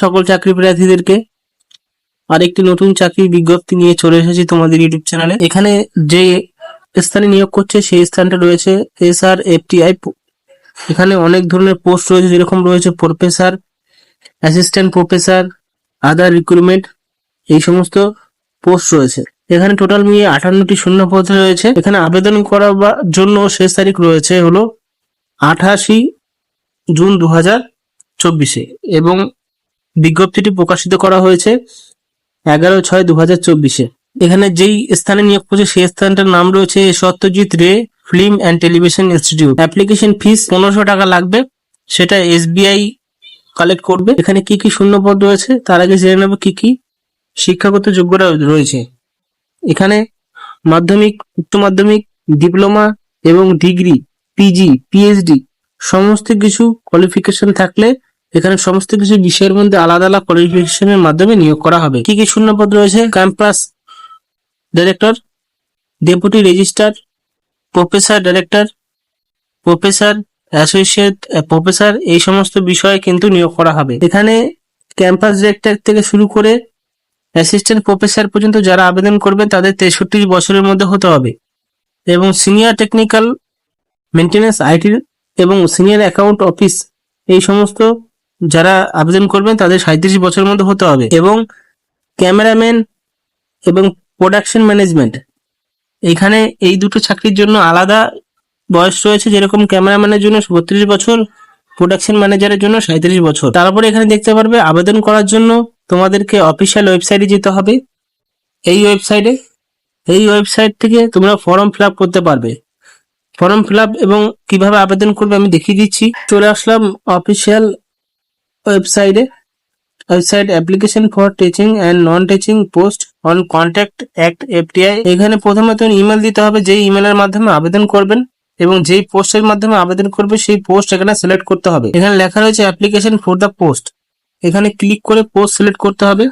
সকল চাকরি প্রার্থীদেরকে আরেকটি নতুন চাকরির বিজ্ঞপ্তি নিয়ে চলে এসেছি তোমাদের ইউটিউব চ্যানেলে। এখানে যে স্থানে নিয়োগ করছে সেই স্থানটা রয়েছে এস আর এফটিআই এখানে অনেক ধরনের পোস্ট রয়েছে, যেরকম রয়েছে professor, assistant professor, other recruitment, এই সমস্ত পোস্ট রয়েছে। এখানে টোটাল মিলিয়ে আটান্নটি শূন্য পদ রয়েছে। এখানে আবেদন করার জন্য শেষ তারিখ রয়েছে হলো আঠাশি জুন দু হাজার চব্বিশে। এবং বিজ্ঞপ্তিটি প্রকাশিত করা হয়েছে এগারো ছয় দু হাজার চব্বিশে। এখানে যেই স্থানে নিয়োগ করছে, সেই স্থানটার নাম রয়েছে Satyajit Ray film and television institute. Application fees পনেরোশো টাকা লাগবে, সেটা এসবিআই কালেক্ট করবে। এখানে কি কি শূন্য পদ রয়েছে, তার আগে জেনে নেব কি কি শিক্ষাগত যোগ্যতা রয়েছে। এখানে মাধ্যমিক, উচ্চ মাধ্যমিক, ডিপ্লোমা এবং ডিগ্রি, পিজি, পিএইচডি, সমস্ত কিছু কোয়ালিফিকেশন থাকলে এখানে সমস্ত কিছু বিষয়ের মধ্যে আলাদা আলাদা কোয়ালিফিকেশনের মাধ্যমে নিয়োগ করা হবে। কি কি শূন্যপদ রয়েছে? Campus director deputy registrar professor director professor associate professor এই সমস্ত বিষয়ে কিন্তু নিয়োগ করা হবে। এখানে ক্যাম্পাস ডিরেক্টর থেকে শুরু করে অ্যাসিস্ট্যান্ট প্রফেসর পর্যন্ত যারা আবেদন করবেন, তাদের তেষট্টি বছরের মধ্যে হতে হবে। এবং সিনিয়র টেকনিক্যাল মেনটেন্যান্স আইটি এবং সিনিয়র অ্যাকাউন্ট অফিস এই সমস্ত যারা আবেদন করবেন তাদের সাঁত্রিশ বছরের মধ্যে হতে হবে। এবং ক্যামেরাম্যান এবং প্রোডাকশন ম্যানেজমেন্ট, এখানে এই দুটো চাকরির জন্য আলাদা বয়স রয়েছে। যেরকম ক্যামেরাম্যানের জন্য বত্রিশ বছর, প্রোডাকশন ম্যানেজারের জন্য সাঁত্রিশ বছর। তারপরে এখানে দেখতে পারবে, আবেদন করার জন্য তোমাদেরকে অফিসিয়াল ওয়েবসাইটে যেতে হবে। এই ওয়েবসাইটে, এই ওয়েবসাইট থেকে তোমরা ফর্ম ফিল করতে পারবে। ফর্ম ফিল এবং কীভাবে আবেদন করবে আমি দেখিয়ে দিচ্ছি। চলে আসলাম অফিসিয়াল ওয়েবসাইটে website application for teaching and non teaching post on contact act FTI এখানে প্রথমে তুমি ইমেল দিতে হবে, যেই ইমেলের মাধ্যমে আবেদন করবেন এবং যেই পোস্টের মাধ্যমে আবেদন করবে সেই পোস্ট এখানে সিলেক্ট করতে হবে। এখানে লেখা রয়েছে অ্যাপ্লিকেশন ফর দ্য পোস্ট এখানে ক্লিক করে পোস্ট সিলেক্ট করতে হবে।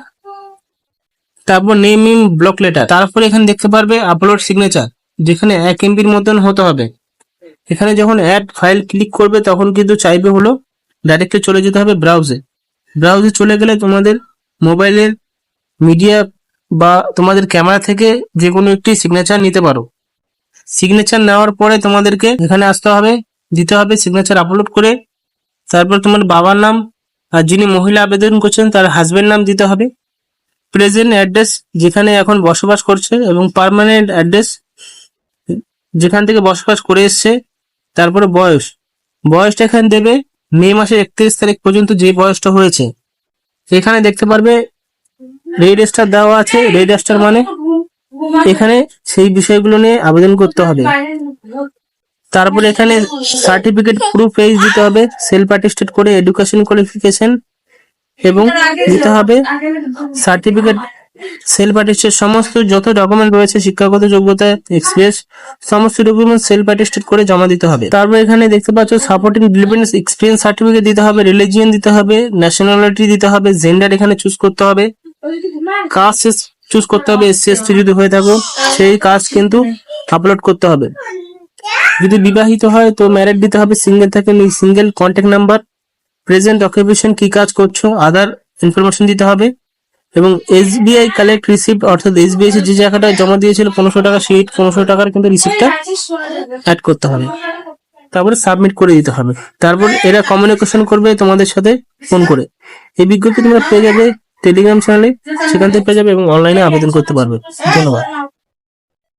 তারপর নেম ইন ব্লক লেটার তারপর এখানে দেখতে পারবে আপলোড সিগনেচার যেখানে এক এমবির মতন হতে হবে। এখানে যখন অ্যাড ফাইল ক্লিক করবে, তখন কিন্তু চাইবে হলো ডাইরেক্টলি চলে যেতে হবে ব্রাউজে ব্রাউজে চলে গেলে তোমাদের মোবাইলের মিডিয়া বা তোমাদের ক্যামেরা থেকে যে কোনো একটি সিগনেচার নিতে পারো। সিগনেচার নেওয়ার পরে তোমাদেরকে এখানে আসতে হবে, দিতে হবে সিগনেচার আপলোড করে। তারপর তোমার বাবার নাম আর যিনি মহিলা আবেদন করছেন তার হাজবেন্ড নাম দিতে হবে। প্রেজেন্ট অ্যাড্রেস যেখানে এখন বসবাস করছে এবং পার্মানেন্ট অ্যাড্রেস যেখান থেকে বসবাস করে এসছে, তারপরে বয়স। বয়সটা এখানে দেবে মে মাসের একত্রিশ তারিখ পর্যন্ত যে বয়সটা হয়েছে, এখানে দেখতে পারবে রেড স্টার দেওয়া আছে। রেড স্টার মানে এখানে সেই বিষয়গুলো নিয়ে আবেদন করতে হবে। তারপরে এখানে সার্টিফিকেট প্রুফ পেজ দিতে হবে সেলফ অ্যাটেস্টেড করে এডুকেশন কোয়ালিফিকেশন এবং দিতে হবে সার্টিফিকেট সেলফ অ্যাটেস্টেড সমস্ত যত ডকুমেন্ট রয়েছে, শিক্ষাগত যোগ্যতা এক্সপ্রেস সমস্ত ডকুমেন্ট সেলফ অ্যাটেস্টেড করে জমা দিতে হবে। তারপর এখানে দেখতে পাচ্ছ সাপোর্টিং ডিপেন্ডেন্স এক্সপিরিয়েন্স সার্টিফিকেট দিতে হবে রিলিজিয়ন দিতে হবে ন্যাশনালিটি দিতে হবে জেন্ডার এখানে চুজ করতে হবে। কাস্ট চুজ করতে হবে এসসি এসটি যদি হয়ে থাকো, সেই কাস্ট কিন্তু আপলোড করতে হবে। যদি বিবাহিত হয়, তো ম্যারেড দিতে হবে সিঙ্গেল থাকে single contact number present occupation কি কাজ করছ আদার ইনফরমেশন দিতে হবে। এবং এসবিআই কালেক্ট রিসিপ্ট অর্থাৎ এসবিআই যে জায়গাটায় জমা দিয়েছিল পনেরোশো টাকা, সেই পনেরোশো টাকার কিন্তু রিসিপ্টটা অ্যাড করতে হবে। তারপরে সাবমিট করে দিতে হবে। তারপর এরা কমিউনিকেশন করবে তোমাদের সাথে ফোন করে। এই বিজ্ঞপ্তি তোমরা পেয়ে যাবে টেলিগ্রাম চ্যানেলে সেখান থেকে পেয়ে যাবে এবং অনলাইনে আবেদন করতে পারবে। ধন্যবাদ।